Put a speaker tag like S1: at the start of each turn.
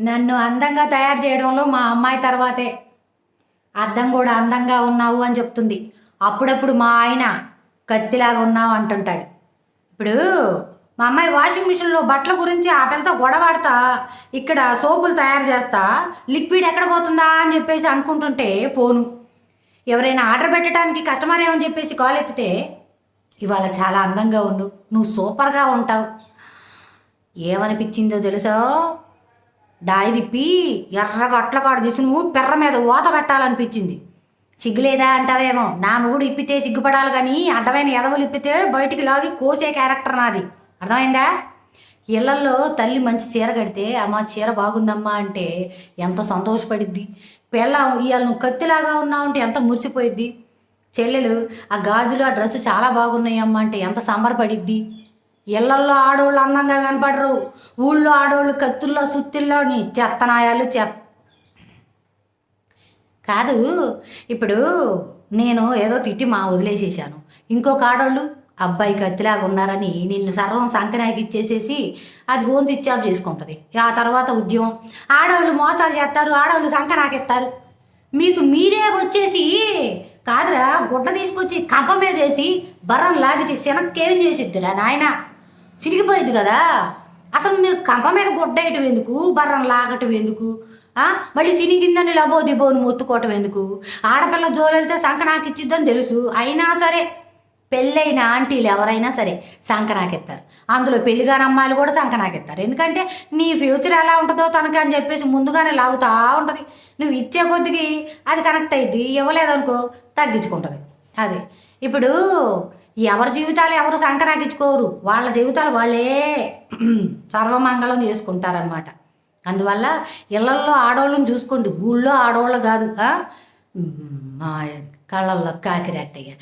S1: నన్ను అందంగా తయారు చేయడంలో మా అమ్మాయి తర్వాతే. అద్దం కూడా అందంగా ఉన్నావు అని చెప్తుంది. అప్పుడప్పుడు మా ఆయన కత్తిలాగా ఉన్నావు అంటుంటాడు. ఇప్పుడు మా అమ్మాయి వాషింగ్ మిషన్లో బట్టల గురించి ఆ పిల్లతో గొడవాడతా ఇక్కడ సోపులు తయారు చేస్తా లిక్విడ్ ఎక్కడ పోతుందా అని చెప్పేసి అనుకుంటుంటే ఫోను. ఎవరైనా ఆర్డర్ పెట్టడానికి కస్టమర్ ఏమని చెప్పేసి కాల్ ఎత్తితే ఇవాళ చాలా అందంగా ఉండు నువ్వు సూపర్గా ఉంటావు. ఏమనిపించిందో తెలుసా? డాయి ఎర్రగా అట్ల కాడ తీసి నువ్వు పెర్ర మీద ఊత పెట్టాలనిపించింది. సిగ్గులేదా అంటావేమో? నా మొగుడు ఇప్పితే సిగ్గుపడాలి కానీ అడ్డమైన ఎదవలు ఇప్పితే బయటికి లాగి కోసే క్యారెక్టర్ నాది. అర్థమైందా? ఇళ్ళల్లో తల్లి మంచి చీర కడితే అమ్మ చీర బాగుందమ్మా అంటే ఎంత సంతోషపడిద్ది. పిల్ల ఇవాళ నువ్వు కత్తిలాగా ఉన్నావు అంటే ఎంత మురిసిపోయిద్ది. చెల్లెలు ఆ గాజులు ఆ డ్రెస్సు చాలా బాగున్నాయి అమ్మ అంటే ఎంత సంబరపడిద్ది. ఇళ్ళల్లో ఆడవాళ్ళు అందంగా కనపడరు. ఊళ్ళో ఆడవాళ్ళు కత్తుల్లో సుత్తుల్లో నీ చెత్తనాయాలు చెత్త కాదు ఇప్పుడు నేను ఏదో తిట్టి మా వదిలేసేసాను ఇంకొక ఆడవాళ్ళు అబ్బాయి కత్తిలాగా ఉన్నారని నిన్ను సర్వం సంకనాకి ఇచ్చేసేసి అది ఫోన్ స్విచ్ ఆఫ్ చేసుకుంటుంది. ఆ తర్వాత ఉద్యమం. ఆడవాళ్ళు మోసాలు చేస్తారు ఆడవాళ్ళు సంకనాకెత్తారు మీకు మీరే వచ్చేసి కాదురా గుడ్డ తీసుకొచ్చి కంప మీద వేసి బర్రం లాగితే శనక్కేం చేసిద్దిరా నాయనా? చిరిగిపోయింది కదా. అసలు మీరు కంప మీద గుడ్డేయటం ఎందుకు? బర్రం లాగటం ఎందుకు? మళ్ళీ సినిగిందని లబో దిబోని మొత్తుకోవటం ఎందుకు? ఆడపిల్ల జోలెళ్తే సంకనాకి ఇచ్చిద్దని తెలుసు. అయినా సరే పెళ్ళైన ఆంటీలు ఎవరైనా సరే సంకనాకెత్తారు అందులో పెళ్ళిగాని అమ్మాయిలు కూడా సంకనాకెత్తారు ఎందుకంటే నీ ఫ్యూచర్ ఎలా ఉంటుందో తనకి అని చెప్పేసి ముందుగానే లాగుతా ఉంటుంది. నువ్వు ఇచ్చే కొద్దికి అది కనెక్ట్ అయింది ఇవ్వలేదనుకో తగ్గించుకుంటుంది. అది. ఇప్పుడు ఎవరి జీవితాలు ఎవరు సంకరాకించుకోరు. వాళ్ళ జీవితాలు వాళ్ళే సర్వమంగళం చేసుకుంటారనమాట అందువల్ల ఇళ్ళల్లో ఆడవాళ్ళని చూసుకోండి. ఊళ్ళో ఆడవాళ్ళు కాదు ఆ? మా కళ్ళల్లో కాకిరెట్టయ్య.